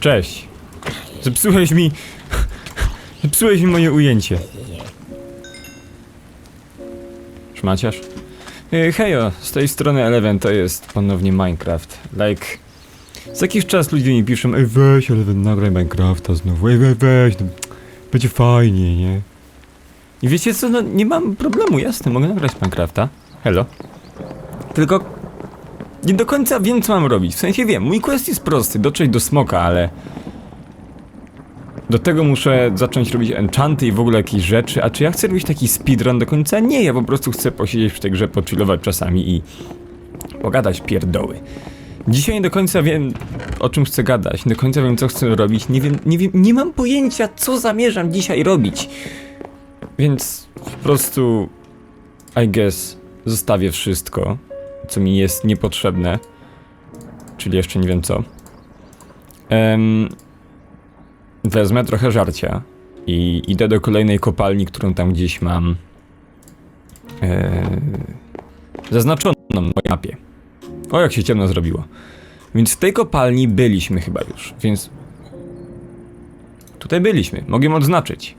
Cześć. Zepsułeś mi... Zepsułeś mi moje ujęcie. Szmaciarz? E, Hejo, z tej strony Eleven to jest ponownie Minecraft. Like... Z jakiś czas ludzie mi piszą Ej weź Eleven, nagraj Minecrafta znowu, ej we- weź, no, będzie fajnie, nie? I wiecie co, no nie mam problemu, jasne, mogę nagrać Minecrafta. Hello. Tylko nie do końca wiem, co mam robić. W sensie wiem, mój quest jest prosty, dotrzeć do smoka, ale... Do tego muszę zacząć robić enchanty i w ogóle jakieś rzeczy, a czy ja chcę robić taki speedrun do końca? Nie, ja po prostu chcę posiedzieć przy tej grze, pochillować czasami i... pogadać pierdoły. Dzisiaj nie do końca wiem, o czym chcę gadać, nie do końca wiem, co chcę robić, nie wiem, nie wiem, nie mam pojęcia, co zamierzam dzisiaj robić. Więc po prostu... I guess zostawię wszystko, co mi jest niepotrzebne. Czyli jeszcze nie wiem co. Em, wezmę trochę żarcia i idę do kolejnej kopalni, którą tam gdzieś mam e, zaznaczoną na mojej mapie. O, jak się ciemno zrobiło. Więc w tej kopalni byliśmy chyba już, więc tutaj byliśmy. Mogę ją odznaczyć.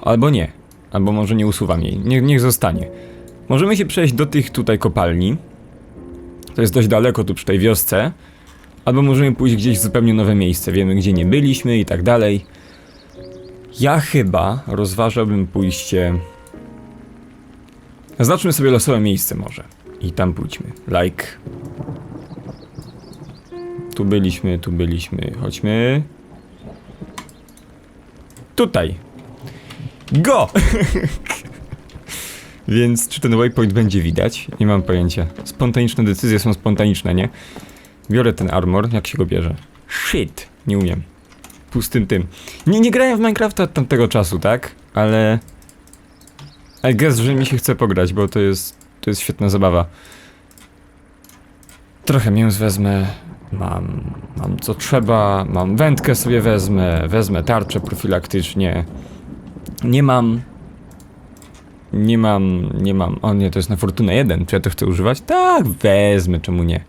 Albo nie. Albo może nie usuwam jej. Nie, niech zostanie. Możemy się przejść do tych tutaj kopalni. To jest dość daleko tu przy tej wiosce. Albo możemy pójść gdzieś w zupełnie nowe miejsce. Wiemy gdzie nie byliśmy i tak dalej. Ja chyba rozważałbym pójście. Zaznaczmy sobie losowe miejsce może. I tam pójdźmy. Like. Tu byliśmy, tu byliśmy. Chodźmy. Tutaj. Go! Więc czy ten waypoint będzie widać? Nie mam pojęcia. Spontaniczne decyzje są spontaniczne, nie? Biorę ten armor, jak się go bierze? Shit! Nie umiem. Pustym tym. Nie, nie grałem w Minecrafta od tamtego czasu, tak? Ale... I guess, że mi się chce pograć, bo to jest... To jest świetna zabawa. Trochę mięs wezmę. Mam... Mam co trzeba. Mam wędkę sobie wezmę. Wezmę tarczę profilaktycznie. Nie mam nie mam, nie mam. O nie, to jest na Fortunę 1. Czy ja to chcę używać? Tak, wezmę, czemu nie?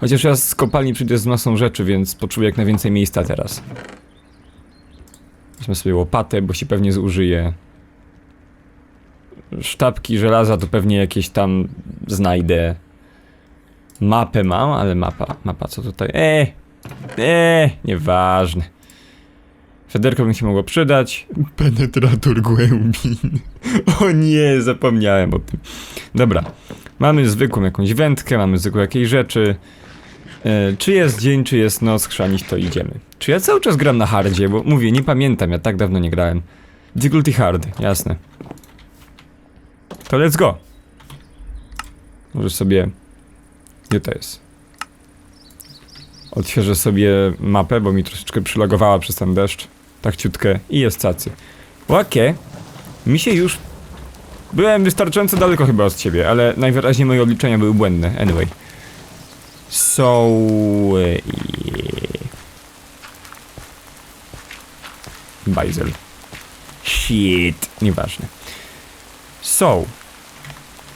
Chociaż ja z kopalni przyjdę z masą rzeczy, więc potrzebuję jak najwięcej miejsca teraz. Weźmy sobie łopatę, bo się pewnie zużyje. Sztabki żelaza to pewnie jakieś tam znajdę. Mapę mam, ale mapa, mapa co tutaj? Eee, eee, nieważne. Federko mi się mogło przydać. Penetrator głębin. O nie, zapomniałem o tym. Dobra, mamy zwykłą jakąś wędkę, mamy zwykłe jakieś rzeczy. E, czy jest dzień, czy jest noc, chrzanić to idziemy. Czy ja cały czas gram na hardzie, bo mówię, nie pamiętam, ja tak dawno nie grałem. Difficulty hard, jasne. To let's go. Może sobie... Gdzie to jest? Odświeżę sobie mapę, bo mi troszeczkę przylogowała przez ten deszcz. Tak ciutkę i jest cacy. Łakie. Mi się już... Byłem wystarczająco daleko chyba od ciebie, ale najwyraźniej moje obliczenia były błędne. Anyway. So... Bajzel. Shit. Nieważne. So.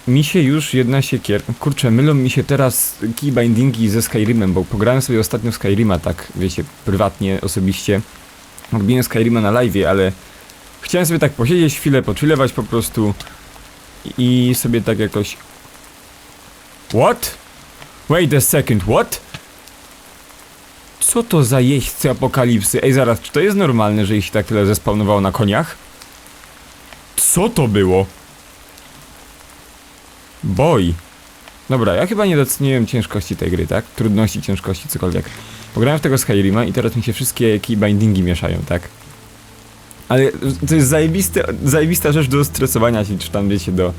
Mi się już jedna siekier... Kurczę, mylą mi się teraz keybindingi ze Skyrimem, bo pograłem sobie ostatnio Skyrima, tak, wiecie, prywatnie, osobiście. Robiłem Skyrima na live, ale chciałem sobie tak posiedzieć chwilę, pochillować po prostu i sobie tak jakoś... What? Wait a second, what? Co to za jeźdźcy apokalipsy? Ej, zaraz, czy to jest normalne, że ich tak tyle zespawnowało na koniach? Co to było? Boj. Dobra, ja chyba nie doceniłem ciężkości tej gry, tak? Trudności, ciężkości, cokolwiek. Pograłem w tego Skyrima i teraz mi się wszystkie keybindingi mieszają, tak? Ale to jest zajebiste, zajebista rzecz do stresowania się, czy tam wiecie, do,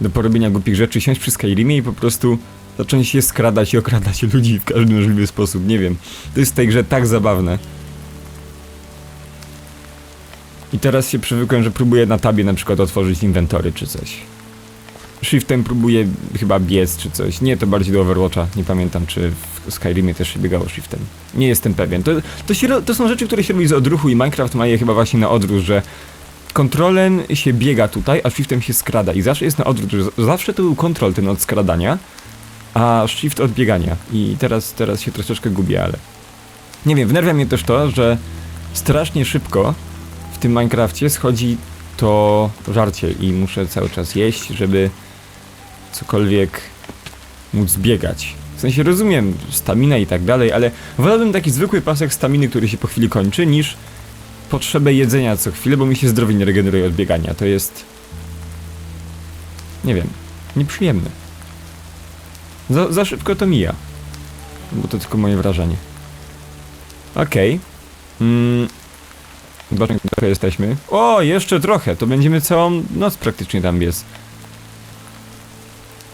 do porobienia głupich rzeczy, siąść przy Skyrimie i po prostu zacząć się skradać i okradać ludzi w każdy możliwy sposób, nie wiem. To jest w tej grze tak zabawne. I teraz się przywykłem, że próbuję na tabie na przykład otworzyć inwentory czy coś. Shiftem próbuję chyba biec czy coś. Nie, to bardziej do Overwatcha. Nie pamiętam, czy w Skyrimie też się biegało shiftem. Nie jestem pewien. To, to, się, to są rzeczy, które się robi z odruchu i Minecraft ma je chyba właśnie na odwrót, że kontrolem się biega tutaj, a shiftem się skrada. I zawsze jest na odwrót, że zawsze to był kontrol ten od skradania, a shift od biegania. I teraz, teraz się troszeczkę gubię, ale... Nie wiem, wnerwia mnie też to, że strasznie szybko w tym Minecrafcie schodzi to żarcie i muszę cały czas jeść, żeby cokolwiek móc biegać. W sensie rozumiem stamina i tak dalej, ale wolałbym taki zwykły pasek staminy, który się po chwili kończy, niż potrzebę jedzenia co chwilę, bo mi się zdrowie nie regeneruje od biegania. To jest... Nie wiem, nieprzyjemne. Za, za szybko to mija. Bo to tylko moje wrażenie. Okej. Mm. Zobaczmy, trochę jesteśmy. O, jeszcze trochę. To będziemy całą noc praktycznie tam biec.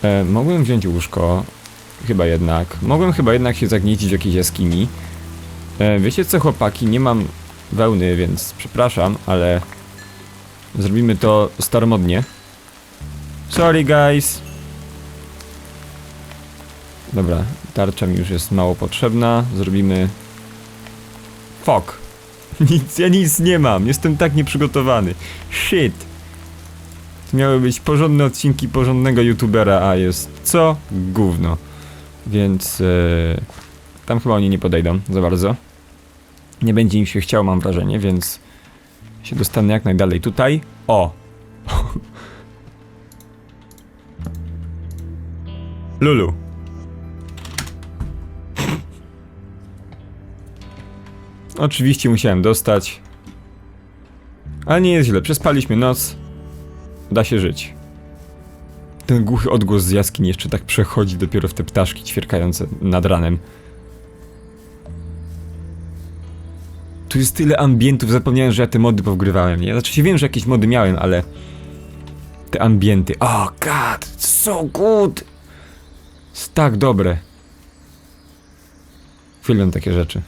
E, mogłem wziąć łóżko. Chyba jednak. Mogłem chyba jednak się zagniecić w jakiejś jaskini. E, wiecie co, chłopaki? Nie mam wełny, więc przepraszam, ale... Zrobimy to staromodnie. Sorry, guys. Dobra, tarcza mi już jest mało potrzebna. Zrobimy... Fuck. Nic, ja nic nie mam. Jestem tak nieprzygotowany. Shit. Miały być porządne odcinki porządnego youtubera, a jest co? Gówno. Więc... e, tam chyba oni nie podejdą za bardzo. Nie będzie im się chciało, mam wrażenie, więc... Się dostanę jak najdalej tutaj. O! Lulu. Oczywiście musiałem dostać. Ale nie jest źle, przespaliśmy noc. Da się żyć. Ten głuchy odgłos z jaskini jeszcze tak przechodzi dopiero w te ptaszki ćwierkające nad ranem. Tu jest tyle ambientów, zapomniałem, że ja te mody powgrywałem, nie? Znaczy wiem, że jakieś mody miałem, ale... Te ambienty... Oh god, so good! Jest tak dobre. Uwielbiam takie rzeczy.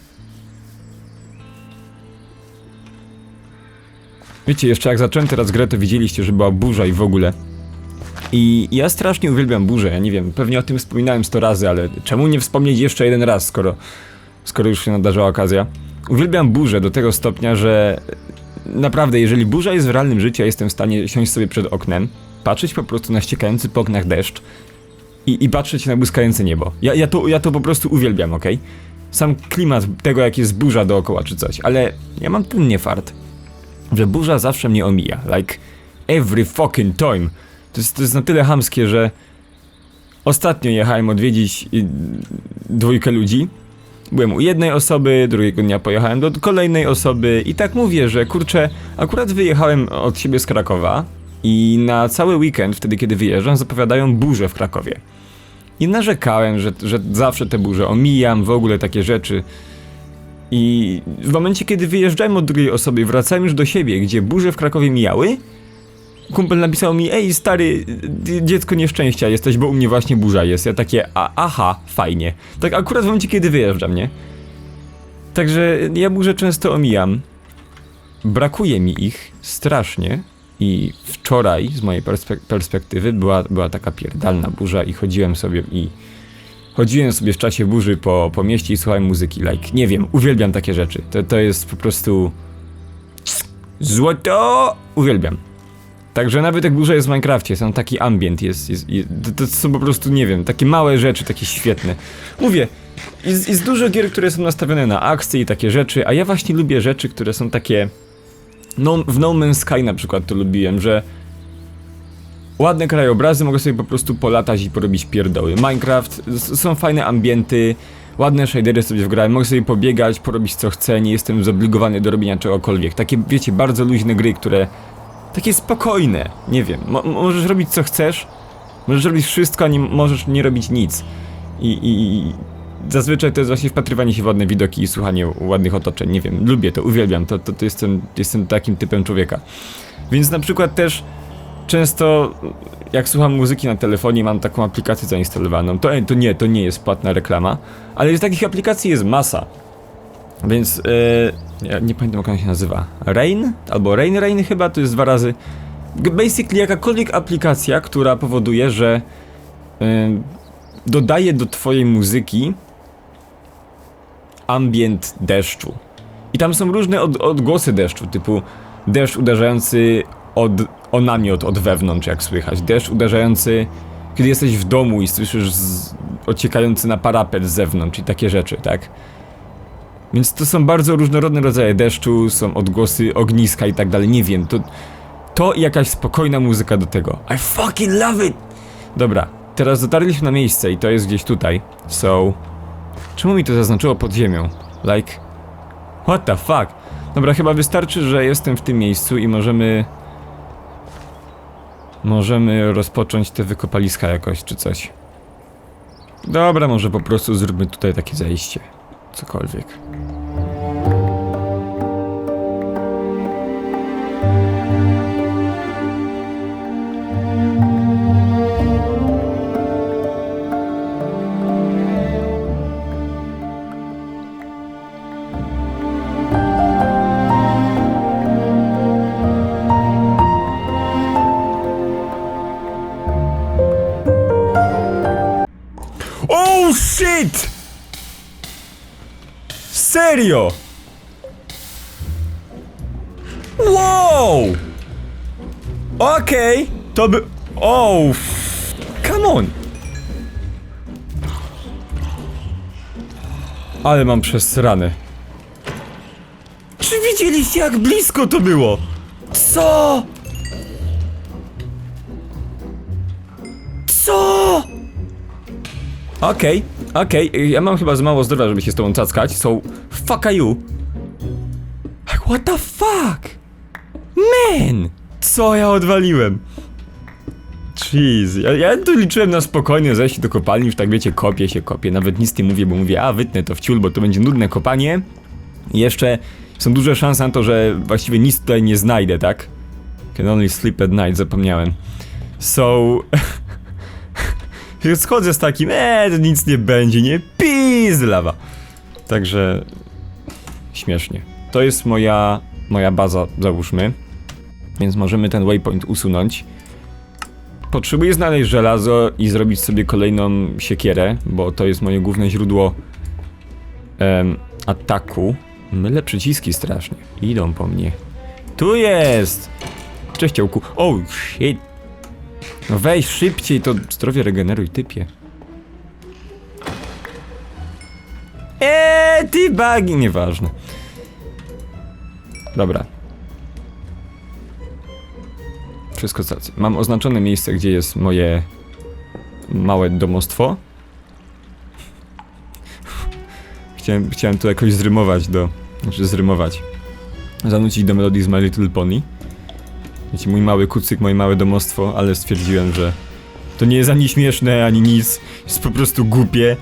Wiecie, jeszcze jak zacząłem teraz grę, to widzieliście, że była burza i w ogóle. I ja strasznie uwielbiam burzę, ja nie wiem, pewnie o tym wspominałem 100 razy, ale czemu nie wspomnieć jeszcze jeden raz, skoro, skoro już się nadarzyła okazja. Uwielbiam burzę do tego stopnia, że naprawdę, jeżeli burza jest w realnym życiu, ja jestem w stanie siąść sobie przed oknem, patrzeć po prostu na ściekający po oknach deszcz i, i patrzeć na błyskające niebo. Ja, ja, to, ja to po prostu uwielbiam, okej? Sam klimat tego, jak jest burza dookoła czy coś, ale ja mam ten niefart że burza zawsze mnie omija. Like every fucking time. To jest, to jest na tyle hamskie, że ostatnio jechałem odwiedzić y, dwójkę ludzi. Byłem u jednej osoby, drugiego dnia pojechałem do kolejnej osoby i tak mówię, że kurczę, akurat wyjechałem od siebie z Krakowa i na cały weekend, wtedy kiedy wyjeżdżam, zapowiadają burze w Krakowie. I narzekałem, że, że zawsze te burze omijam, w ogóle takie rzeczy. I w momencie, kiedy wyjeżdżałem od drugiej osoby wracałem już do siebie, gdzie burze w Krakowie mijały, kumpel napisał mi, ej stary, dziecko nieszczęścia jesteś, bo u mnie właśnie burza jest. Ja takie, a, aha, fajnie. Tak akurat w momencie, kiedy wyjeżdżam, nie? Także ja burze często omijam. Brakuje mi ich strasznie. I wczoraj, z mojej perspek- perspektywy, była, była taka pierdalna burza i chodziłem sobie i Chodziłem sobie w czasie burzy po, po mieście i słuchałem muzyki, like, nie wiem, uwielbiam takie rzeczy. To, to jest po prostu... Złoto! Uwielbiam. Także nawet jak burza jest w Minecrafcie, sam taki ambient jest, jest, jest to, to są po prostu, nie wiem, takie małe rzeczy, takie świetne. Mówię, jest, jest dużo gier, które są nastawione na akcje i takie rzeczy, a ja właśnie lubię rzeczy, które są takie... No, w No Man's Sky na przykład to lubiłem, że ładne krajobrazy, mogę sobie po prostu polatać i porobić pierdoły. Minecraft, są fajne ambienty, ładne shadery sobie wgrałem, mogę sobie pobiegać, porobić co chcę, nie jestem zobligowany do robienia czegokolwiek. Takie, wiecie, bardzo luźne gry, które... Takie spokojne, nie wiem, mo możesz robić co chcesz, możesz robić wszystko, a nie możesz nie robić nic. I, i, i zazwyczaj to jest właśnie wpatrywanie się w ładne widoki i słuchanie ładnych otoczeń, nie wiem, lubię to, uwielbiam, to, to, to jestem, jestem takim typem człowieka. Więc na przykład też często jak słucham muzyki na telefonie, mam taką aplikację zainstalowaną. To, to nie, to nie jest płatna reklama, ale jest takich aplikacji jest masa. Więc e, ja nie pamiętam jak ona się nazywa. Rain? Albo Rain Rain chyba, to jest dwa razy. Basically jakakolwiek aplikacja, która powoduje, że e, dodaje do twojej muzyki ambient deszczu. I tam są różne od, odgłosy deszczu, typu deszcz uderzający od, o namiot od wewnątrz, jak słychać. Deszcz uderzający, kiedy jesteś w domu i słyszysz z, ociekający na parapet z zewnątrz i takie rzeczy, tak? Więc to są bardzo różnorodne rodzaje deszczu, są odgłosy ogniska i tak dalej, nie wiem, to... To i jakaś spokojna muzyka do tego. I fucking love it! Dobra, teraz dotarliśmy na miejsce i to jest gdzieś tutaj. So... Czemu mi to zaznaczyło pod ziemią? Like... What the fuck? Dobra, chyba wystarczy, że jestem w tym miejscu i możemy... Możemy rozpocząć te wykopaliska jakoś, czy coś. Dobra, może po prostu zróbmy tutaj takie zejście. Cokolwiek. Serio? Wow! Okej, to by... Oh, come on! Ale mam przesrane. Czy widzieliście jak blisko to było? Co? Co? Okej, okej, ja mam chyba za mało zdrowia, żeby się z tobą cackać, so fuck you. Like, what the fuck? Man! Co ja odwaliłem? Jeez, ja, ja tu liczyłem na spokojne zejście do kopalni, już tak wiecie, kopię się, kopię, nawet nic nie mówię, bo mówię, a wytnę to w ciul, bo to będzie nudne kopanie. I jeszcze są duże szanse na to, że właściwie nic tutaj nie znajdę, tak? Can only sleep at night, zapomniałem. So... Schodzę z takim, eee, nic nie będzie, nie? Pizz lawa. Także śmiesznie. To jest moja moja baza, załóżmy. Więc możemy ten waypoint usunąć. Potrzebuję znaleźć żelazo i zrobić sobie kolejną siekierę, bo to jest moje główne źródło em, ataku. Mylę przyciski strasznie. Idą po mnie. Tu jest! Cześć, ciołku. Oh, shit. No weź szybciej, to zdrowie regeneruj, typie. Eee, ty bagi, nieważne. Dobra. Wszystko co. Mam oznaczone miejsce, gdzie jest moje małe domostwo. Chciałem, chciałem to jakoś zrymować do... Znaczy zrymować. Zanucić do melodii z My Little Pony. Wiecie, mój mały kucyk, moje małe domostwo, ale stwierdziłem, że to nie jest ani śmieszne, ani nic. Jest po prostu głupie.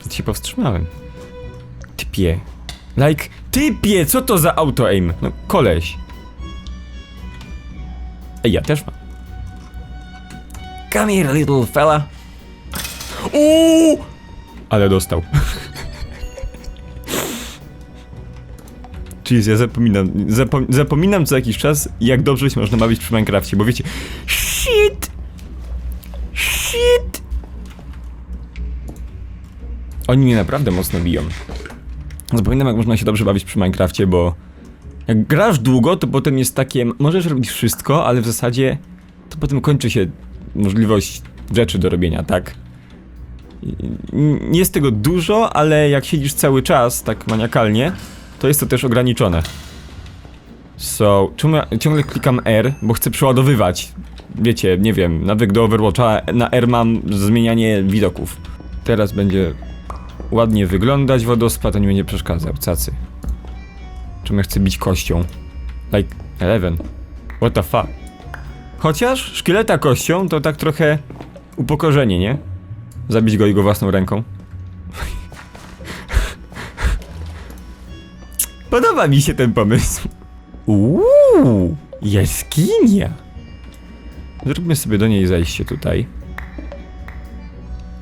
Więc się powstrzymałem. Typie. Like, typie, co to za auto-aim? No, koleś. Ej, ja też mam. Come here, little fella. Uuu! Ale dostał. Jeez, ja zapominam, zapom zapominam co jakiś czas, jak dobrze się można bawić przy Minecrafcie, bo wiecie... Shit! Shit! Oni mnie naprawdę mocno biją. Zapominam jak można się dobrze bawić przy Minecrafcie, bo... Jak grasz długo, to potem jest takie... Możesz robić wszystko, ale w zasadzie... To potem kończy się możliwość rzeczy do robienia, tak? Nie jest tego dużo, ale jak siedzisz cały czas tak maniakalnie, to jest to też ograniczone. So, ja ciągle klikam R, bo chcę przeładowywać. Wiecie, nie wiem, nawyk do Overwatcha, na R mam zmienianie widoków. Teraz będzie ładnie wyglądać wodospad, a nie będzie przeszkadzał, cacy. Czemu ja chcę bić kością? Like, Eleven. What the fuck? Chociaż szkieleta kością to tak trochę upokorzenie, nie? Zabić go jego własną ręką. Podoba mi się ten pomysł. Uuu, jaskinia. Zróbmy sobie do niej zejście tutaj.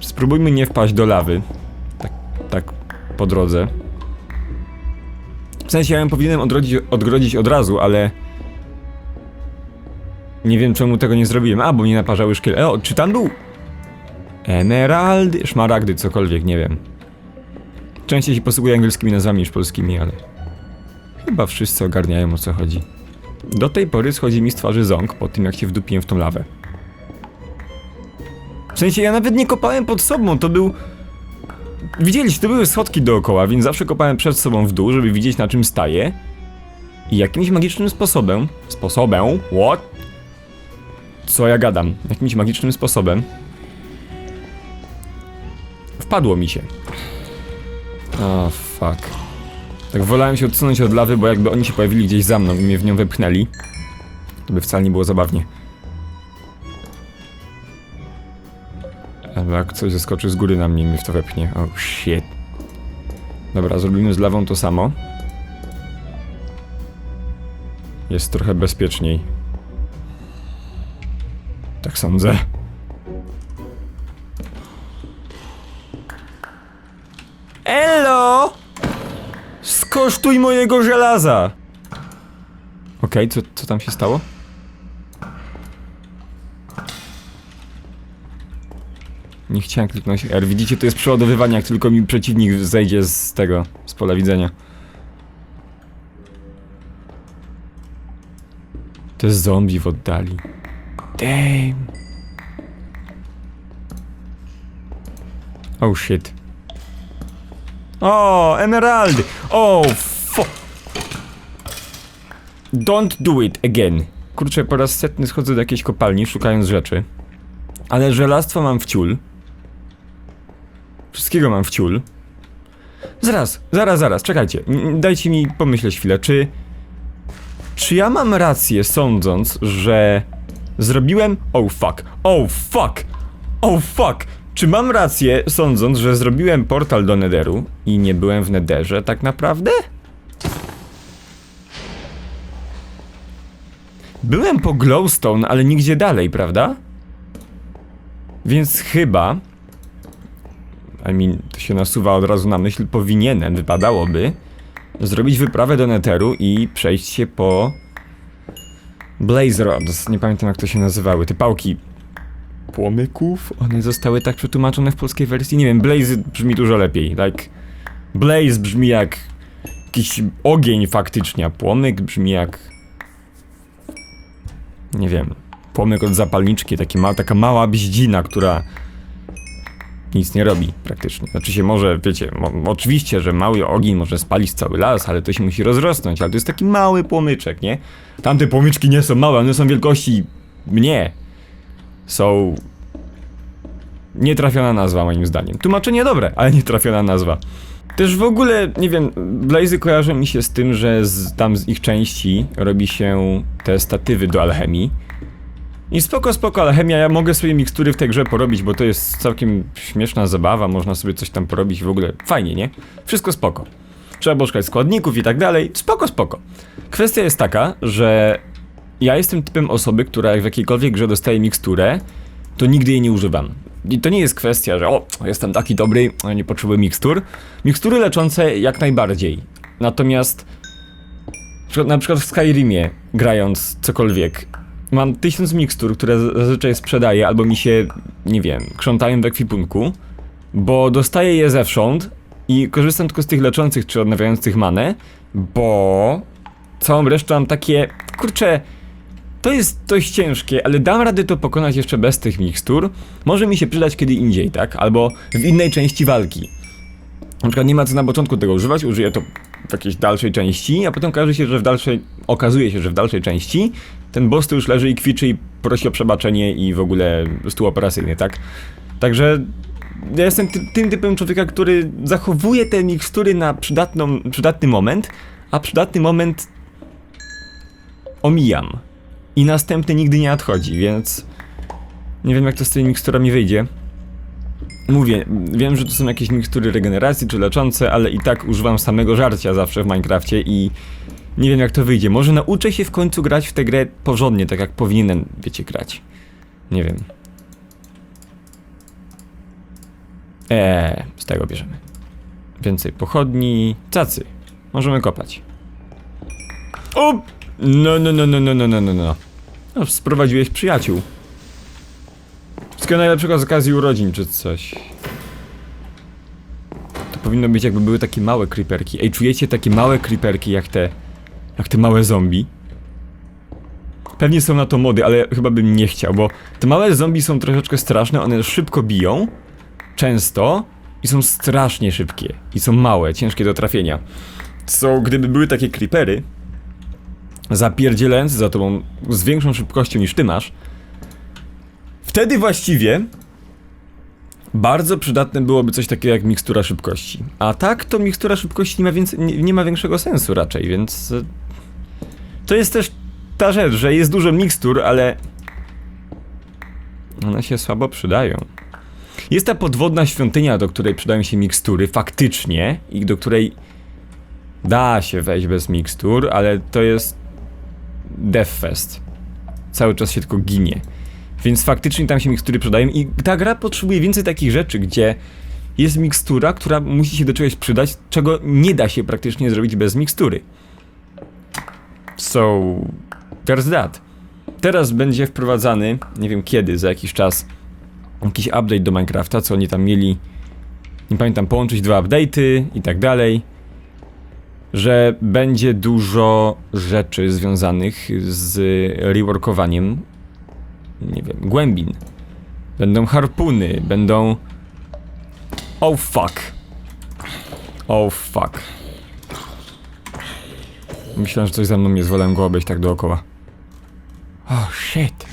Spróbujmy nie wpaść do lawy. Po drodze. W sensie ja ją powinienem odrodzić, odgrodzić od razu, ale... Nie wiem czemu tego nie zrobiłem. A, bo mnie naparzały szkiel. E, o, czy tam był? Emeraldy, szmaragdy, cokolwiek, nie wiem. Częściej się posługuję angielskimi nazwami niż polskimi, ale... Chyba wszyscy ogarniają o co chodzi. Do tej pory schodzi mi z twarzy ząg po tym jak się wdupiłem w tą lawę. W sensie ja nawet nie kopałem pod sobą, to był... widzieliście, to były schodki dookoła, więc zawsze kopałem przed sobą w dół, żeby widzieć na czym staję. I jakimś magicznym sposobem, sposobem, what? Co ja gadam? Jakimś magicznym sposobem wpadło mi się. O, fuck. Tak wolałem się odsunąć od lawy, bo jakby oni się pojawili gdzieś za mną i mnie w nią wepchnęli, to by wcale nie było zabawnie. Jak coś zeskoczy z góry na mnie mnie w to wepchnie. Oh shit. Dobra, zrobimy z lawą to samo. Jest trochę bezpieczniej. Tak sądzę. Elo! Skosztuj mojego żelaza! Okej, co, co tam się stało? Nie chciałem kliknąć R. Widzicie, to jest przeładowywanie, jak tylko mi przeciwnik zejdzie z tego, z pola widzenia. To jest zombie w oddali. Damn. Oh shit. O, emeraldy! O, fo... Don't do it again. Kurczę, po raz setny schodzę do jakiejś kopalni, szukając rzeczy. Ale żelastwo mam w ciul. Wszystkiego mam w ciul. Zaraz, zaraz, zaraz, czekajcie. Dajcie mi pomyśleć chwilę, czy... Czy ja mam rację sądząc, że... Zrobiłem... Oh fuck, oh fuck, oh fuck! Czy mam rację sądząc, że zrobiłem portal do Netheru i nie byłem w Netherze tak naprawdę? Byłem po Glowstone, ale nigdzie dalej, prawda? Więc chyba... I mean, to się nasuwa od razu na myśl, powinienem, wypadałoby zrobić wyprawę do Netheru i przejść się po... Blaze Rods, nie pamiętam jak to się nazywały, te pałki płomyków? One zostały tak przetłumaczone w polskiej wersji? Nie wiem, Blaze brzmi dużo lepiej, like... Blaze brzmi jak jakiś ogień faktycznie, a płomyk brzmi jak... Nie wiem, płomyk od zapalniczki, taki ma, taka mała bździna, która nic nie robi praktycznie. Znaczy się może, wiecie, mo, oczywiście, że mały ogień może spalić cały las, ale to się musi rozrosnąć, ale to jest taki mały płomyczek, nie? Tamte płomyczki nie są małe, one są wielkości mnie. Są... Nietrafiona nazwa moim zdaniem. Tłumaczenie dobre, ale nietrafiona nazwa. Też w ogóle, nie wiem, Blazy kojarzą mi się z tym, że z, tam z ich części robi się te statywy do alchemii. I spoko, spoko, alchemia, ja mogę sobie mikstury w tej grze porobić, bo to jest całkiem śmieszna zabawa, można sobie coś tam porobić w ogóle, fajnie, nie? Wszystko spoko. Trzeba było szukać składników i tak dalej, spoko, spoko. Kwestia jest taka, że ja jestem typem osoby, która jak w jakiejkolwiek grze dostaje miksturę, to nigdy jej nie używam. I to nie jest kwestia, że o, jestem taki dobry, nie potrzebuję mikstur. Mikstury leczące jak najbardziej. Natomiast na przykład w Skyrimie, grając cokolwiek, mam tysiąc mikstur, które zazwyczaj sprzedaję, albo mi się, nie wiem, krzątają w ekwipunku, bo dostaję je zewsząd i korzystam tylko z tych leczących czy odnawiających manę, bo całą resztę mam takie, kurczę, to jest dość ciężkie, ale dam radę to pokonać jeszcze bez tych mikstur. Może mi się przydać kiedy indziej, tak? Albo w innej części walki. Na przykład nie ma co na początku tego używać, użyję to w jakiejś dalszej części, a potem okaże się, że w dalszej, okazuje się, że w dalszej części ten boss tu już leży i kwiczy i prosi o przebaczenie i w ogóle stół operacyjny, tak? Także ja jestem ty, tym typem człowieka, który zachowuje te mikstury na przydatną, przydatny moment, a przydatny moment omijam. I następny nigdy nie nadchodzi, więc nie wiem jak to z tymi miksturami wyjdzie. Mówię, wiem, że to są jakieś mikstury regeneracji czy leczące, ale i tak używam samego żarcia zawsze w Minecrafcie i nie wiem jak to wyjdzie. Może nauczę się w końcu grać w tę grę porządnie, tak jak powinienem, wiecie, grać. Nie wiem. Eee, z tego bierzemy. Więcej pochodni, cacy. Możemy kopać. O! No, no, no, no, no, no, no, no, no. no. Sprowadziłeś przyjaciół. Wszystkiego najlepszego z okazji urodzin, czy coś. To powinno być jakby były takie małe creeperki. Ej, czujecie takie małe creeperki jak te... Jak te małe zombie? Pewnie są na to mody, ale chyba bym nie chciał, bo te małe zombie są troszeczkę straszne, one szybko biją. Często. i są strasznie szybkie. I są małe, ciężkie do trafienia. So, gdyby były takie creepery, zapierdzielające za tobą z większą szybkością niż ty masz, wtedy właściwie bardzo przydatne byłoby coś takiego jak mikstura szybkości. A tak, to mikstura szybkości nie ma, więcej, nie, nie ma większego sensu raczej, więc... e, To jest też ta rzecz, że jest dużo mikstur, ale... One się słabo przydają. Jest ta podwodna świątynia, do której przydają się mikstury, faktycznie, i do której da się wejść bez mikstur, ale to jest Deathfest. Cały czas się tylko ginie. Więc faktycznie tam się mikstury przydają i ta gra potrzebuje więcej takich rzeczy, gdzie jest mikstura, która musi się do czegoś przydać, czego nie da się praktycznie zrobić bez mikstury. So, there's that. Teraz będzie wprowadzany, nie wiem kiedy, za jakiś czas, jakiś update do Minecrafta, co oni tam mieli, nie pamiętam, połączyć dwa update'y i tak dalej, że będzie dużo rzeczy związanych z reworkowaniem, nie wiem, głębin. Będą harpuny, będą... Oh fuck. Oh fuck. Myślałem, że coś za mną jest, wolałem go obejść tak dookoła. Oh shit.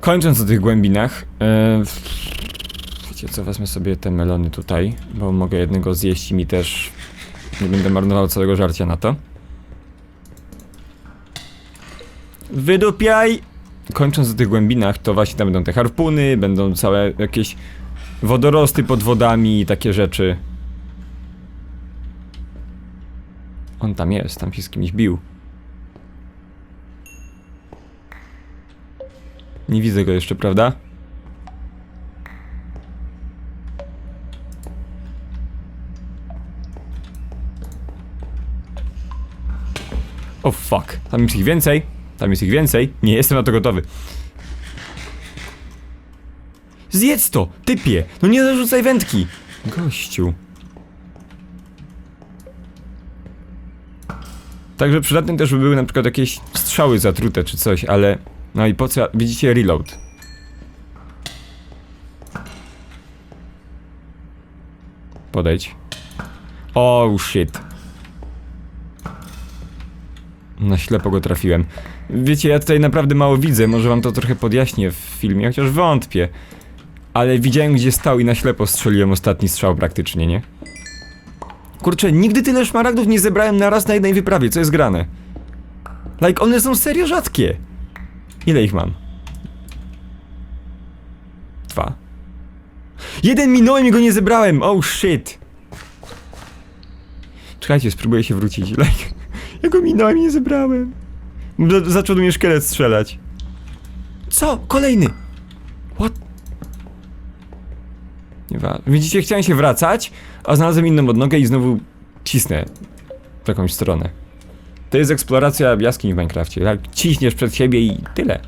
Kończąc o tych głębinach, e, wiecie co, wezmę sobie te melony tutaj, bo mogę jednego zjeść i mi też nie będę marnował całego żarcia na to. Wydupiaj! Kończąc o tych głębinach, to właśnie tam będą te harpuny, będą całe jakieś wodorosty pod wodami i takie rzeczy. On tam jest, tam się z kimś bił. Nie widzę go jeszcze, prawda? O oh, fuck, tam jest ich więcej. Tam jest ich więcej. Nie jestem na to gotowy. Zjedz to, typie! No nie zarzucaj wędki! Gościu. Także przydatne też by były na przykład jakieś strzały zatrute czy coś, ale... No i po co... Widzicie reload. Podejdź. Oh shit. Na ślepo go trafiłem. Wiecie, ja tutaj naprawdę mało widzę, może wam to trochę podjaśnię w filmie, chociaż wątpię. Ale widziałem gdzie stał i na ślepo strzeliłem ostatni strzał praktycznie, nie? Kurczę, nigdy tyle szmaragdów nie zebrałem na raz na jednej wyprawie, co jest grane? Like, one są serio rzadkie. Ile ich mam? Dwa. Jeden minąłem i go nie zebrałem! Oh shit! Czekajcie, spróbuję się wrócić. Like, ja go minąłem i nie zebrałem. Z- Zaczął do mnie szkielet strzelać. Co? Kolejny! What? Nie wa- Widzicie, chciałem się wracać, a znalazłem inną odnogę i znowu cisnę w jakąś stronę. To jest eksploracja jaskiń w Minecrafcie. Tak, ciśniesz przed siebie i tyle.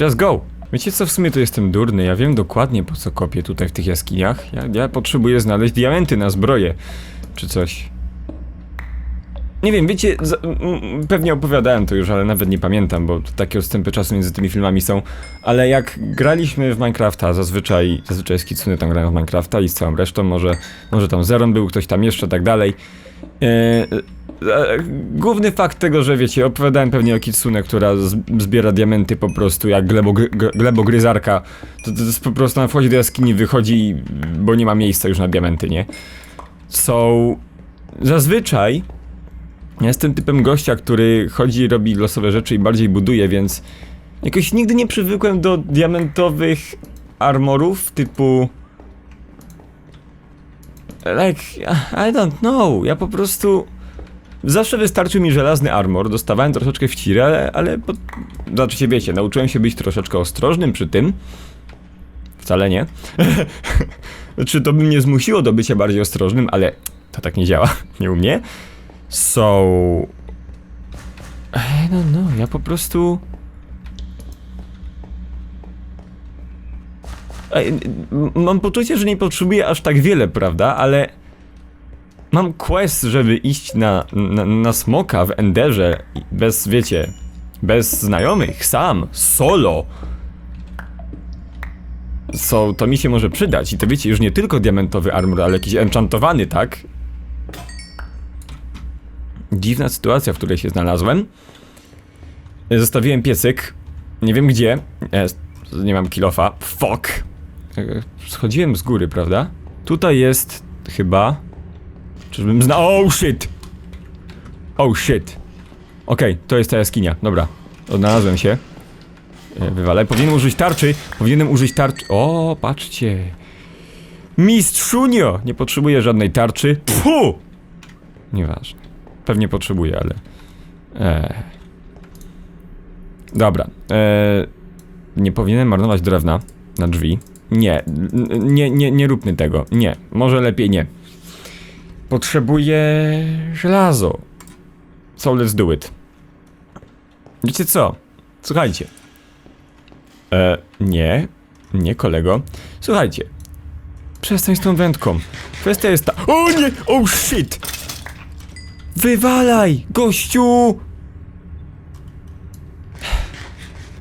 Just go! Wiecie co, w sumie to jestem durny, ja wiem dokładnie po co kopię tutaj w tych jaskiniach. Ja, ja potrzebuję znaleźć diamenty na zbroję, czy coś. Nie wiem, wiecie, pewnie opowiadałem to już, ale nawet nie pamiętam, bo takie odstępy czasu między tymi filmami są. Ale jak graliśmy w Minecrafta, zazwyczaj, zazwyczaj z Kitsune tam grają w Minecrafta i z całą resztą, może, może tam Zeron był, ktoś tam jeszcze, tak dalej. E, główny fakt tego, że wiecie, opowiadałem pewnie o Kitsune, która zbiera diamenty po prostu jak glebogry, glebogryzarka. To, to jest po prostu, ona wchodzi do jaskini, wychodzi, bo nie ma miejsca już na diamenty, nie? So, zazwyczaj ja jestem typem gościa, który chodzi, robi losowe rzeczy i bardziej buduje, więc jakoś nigdy nie przywykłem do diamentowych armorów typu... Like, I don't know, ja po prostu... Zawsze wystarczył mi żelazny armor, dostawałem troszeczkę w ale, ale znaczy się wiecie, nauczyłem się być troszeczkę ostrożnym przy tym. Wcale nie. Czy to by mnie zmusiło do bycia bardziej ostrożnym, ale to tak nie działa, nie u mnie. So. I don't know, ja po prostu. Mam poczucie, że nie potrzebuję aż tak wiele, prawda? Ale. Mam quest, żeby iść na, na, na smoka w Enderze bez, wiecie, bez znajomych, sam, solo. so, to mi się może przydać. I to wiecie, już nie tylko diamentowy armor, ale jakiś enchantowany, tak? Dziwna sytuacja, w której się znalazłem. Zostawiłem piecyk. Nie wiem gdzie. Jest. Nie mam kilofa. Fuck. E, Schodziłem z góry, prawda? Tutaj jest chyba. Czyżbym znał. Oh shit! Oh shit. Okej, to jest ta jaskinia. Dobra. Odnalazłem się. E, Wywalę. Powinienem użyć tarczy. Powinienem użyć tarczy. O, patrzcie. Mistrzunio! Nie potrzebuję żadnej tarczy. Pfu! Nieważne. Pewnie potrzebuję, ale. Eee. Dobra. Eee, nie powinienem marnować drewna na drzwi. Nie, nie, nie, nie róbmy tego. Nie, może lepiej nie. Potrzebuję żelazo. So let's do it. Wiecie co? Słuchajcie. E, nie, nie kolego. Słuchajcie. Przestań z tą wędką. Kwestia jest ta. O nie! Oh shit! Wywalaj, gościu!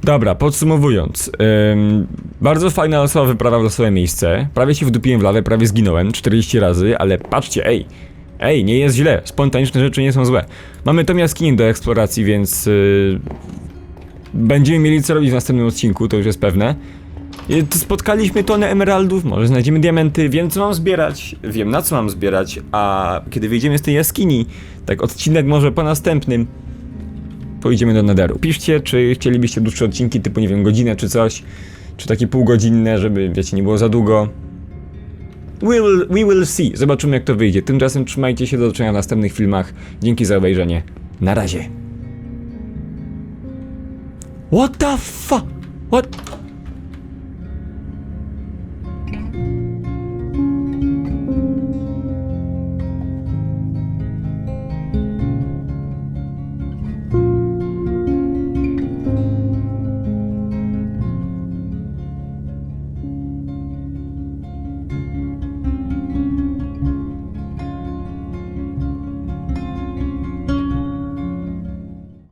Dobra, podsumowując. ym, bardzo fajna losowa wyprawa w losowe miejsce. Prawie się wdupiłem w lawę, prawie zginąłem 40 razy, ale patrzcie, ej. Ej, nie jest źle. Spontaniczne rzeczy nie są złe. Mamy tą jaskinię do eksploracji, więc... Yy, będziemy mieli co robić w następnym odcinku, to już jest pewne. Spotkaliśmy tonę emeraldów, może znajdziemy diamenty, wiem co mam zbierać, wiem na co mam zbierać, a kiedy wyjdziemy z tej jaskini, tak odcinek może po następnym, pojedziemy do Netheru. Piszcie, czy chcielibyście dłuższe odcinki, typu nie wiem, godzinę czy coś, czy takie półgodzinne, żeby, wiecie, nie było za długo. We will, we will see, zobaczymy jak to wyjdzie. Tymczasem trzymajcie się, do zobaczenia w następnych filmach. Dzięki za obejrzenie. Na razie. What the fuck? What?